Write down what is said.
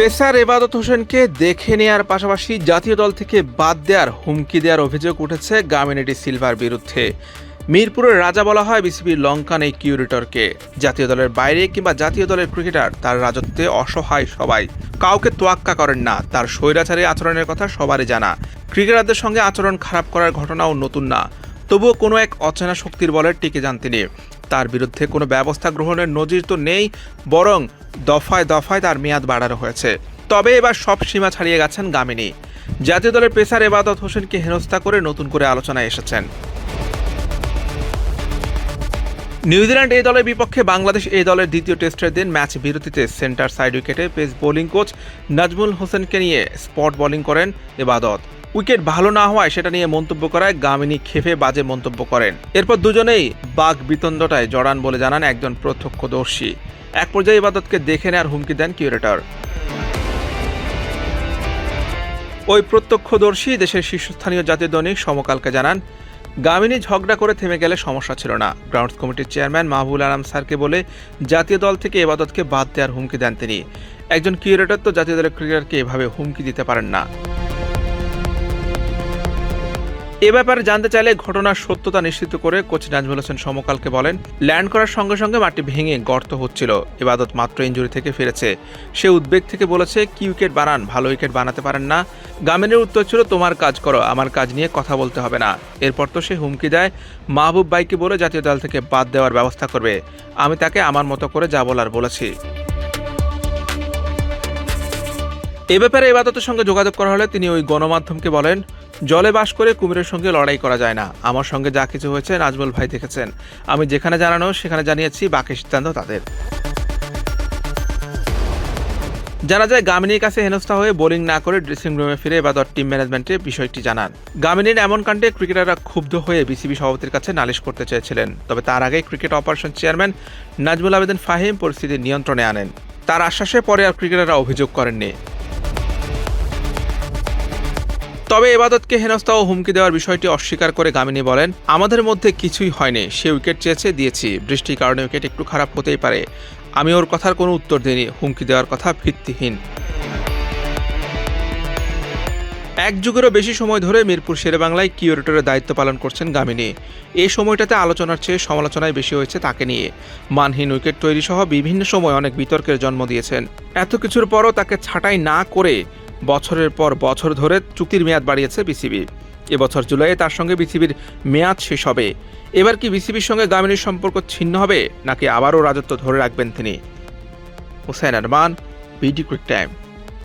Pacer এবাদত হোসেনকে দেখে নেয়ার পাশাপাশি জাতীয় দল থেকে বাদ দেওয়ার হুমকি দেওয়ার অভিযোগ উঠেছে গামিনেটি সিলভার বিরুদ্ধে। মিরপুরের রাজা বলা হয় বিসিবির লঙ্কান এই কিউরেটরকে। জাতীয় দলের বাইরে কিংবা জাতীয় দলের ক্রিকেটার, তার রাজত্বে অসহায় সবাই। কাউকে তোয়াক্কা করেন না, তার স্বৈরাচারী আচরণের কথা সবারই জানা। ক্রিকেটারদের সঙ্গে আচরণ খারাপ করার ঘটনাও নতুন না। তবুও কোনো এক অচেনা শক্তির বলে টিকে যান তিনি। তার বিরুদ্ধে কোনো ব্যবস্থা গ্রহণের নজির তো নেই, বরং দফায় দফায় তার মেয়াদ বাড়ানো হয়েছে। তবে এবার সব সীমা ছাড়িয়ে গেছেন গামিনী। জাতীয় দলের পেসার এবাদত হোসেনকে হেনস্থা করে নতুন করে আলোচনায় এসেছেন। নিউজিল্যান্ড এই দলের বিপক্ষে বাংলাদেশ এই দলের দ্বিতীয় টেস্টের দিন ম্যাচ বিরতিতে সেন্টার সাইড উইকেটে পেস বোলিং কোচ নাজমুল হোসেনকে নিয়ে স্পট বোলিং করেন এবাদত। উইকেট ভালো না হওয়ায় সেটা নিয়ে মন্তব্য করায় গামিনী খেপে বাজে মন্তব্য করেন। এরপর দুজনেই বাঘ বিতণ্ডটায় জড়ান বলে জানান একজন প্রত্যক্ষদর্শী। এক পর্যায়ে ইবাদতকে দেখে নেওয়ার হুমকি দেন কিউরেটর। ওই প্রত্যক্ষদর্শী দেশের শীর্ষস্থানীয় জাতীয় দৈনিক সমকালকে জানান, গামিনী ঝগড়া করে থেমে গেলে সমস্যা ছিল না। গ্রাউন্ডস কমিটির চেয়ারম্যান মাহবুল আলম স্যারকে বলে জাতীয় দল থেকে এবাদতকে বাদ দেওয়ার হুমকি দেন তিনি। একজন কিউরেটর তো জাতীয় দলের ক্রিকেটারকে এভাবে হুমকি দিতে পারেন না। এ ব্যাপারে জানতে চাইলে ঘটনার সত্যতা নিশ্চিত করে কোচ নাজমুল হোসেন সমকালকে বলেন, ল্যান্ড করার সঙ্গে সঙ্গে মাটি ভেঙে গর্ত হচ্ছিল। এবাদত মাত্র ইঞ্জুরি থেকে ফিরেছে। সে উদ্বেগ থেকে বলেছে, কি উইকেট বানান, ভালো উইকেট বানাতে পারেন না। গামিনের উত্তর ছিল, তোমার কাজ করো, আমার কাজ নিয়ে কথা বলতে হবে না। এরপর তো সে হুমকি দেয়, মাহবুব বাইকে বলে জাতীয় দল থেকে বাদ দেওয়ার ব্যবস্থা করবে। আমি তাকে আমার মতো করে যা বলার বলেছি। এ ব্যাপারে এবাদতের সঙ্গে যোগাযোগ করা হলে তিনি ওই গণমাধ্যমকে বলেন জলে বাস করে কুমিরের সঙ্গে লড়াই করা যায় না। আমার সঙ্গে যা কিছু হয়েছে, নাজমুল ভাই দেখেছেন। আমি যেখানে জানানো, সেখানে জানিয়েছি, বাকি সিদ্ধান্ত তাদের। জানা যায়, গামিনীর কাছে হেনস্থা হয়ে বোলিং না করে ড্রেসিং রুমে ফিরে এবাদত টিম ম্যানেজমেন্টে বিষয়টি জানান। গামিনীর এমন কাণ্ডে ক্রিকেটাররা ক্ষুব্ধ হয়ে বিসিবি সভাপতির কাছে নালিশ করতে চেয়েছিলেন। তবে তার আগে cricket operation chairman Nazmul Abedin Fahim পরিস্থিতি নিয়ন্ত্রণে আনেন। তার আশ্বাসে পরে আর ক্রিকেটাররা অভিযোগ করেননি। তবে এবাদতকে হেনস্থা ও হুমকি দেওয়ার বিষয়টি অস্বীকার করে গামিনী বলেন, আমাদের মধ্যে কিছুই হয়নি। সে উইকেট চেয়েছে, দিয়েছি। বৃষ্টির কারণে উইকেট একটু খারাপ হতেই পারে। আমি ওর কথার কোনো উত্তর দিইনি। হুমকি দেওয়ার কথা ভিত্তিহীন। এক যুগেরও বেশি সময় ধরে মিরপুর শেরেবাংলায় কিউরেটরের দায়িত্ব পালন করছেন গামিনী। এই সময়টাতে আলোচনার চেয়ে সমালোচনায় বেশি হয়েছে তাকে নিয়ে। মানহীন উইকেট তৈরি সহ বিভিন্ন সময় অনেক বিতর্কের জন্ম দিয়েছেন। এত কিছুর পরও তাকে ছাঁটাই না করে বছরের পর বছর ধরে চুক্তির মেয়াদ বাড়িয়েছে বিসিবি এবছর জুলাইয়ে তার সঙ্গে বিসিবির মেয়াদ শেষ হবে। এবার কি বিসিবির সঙ্গে গামিনীর সম্পর্ক ছিন্ন হবে, নাকি আবারও রাজত্ব ধরে রাখবেন তিনি? Hussain Arman BD quick time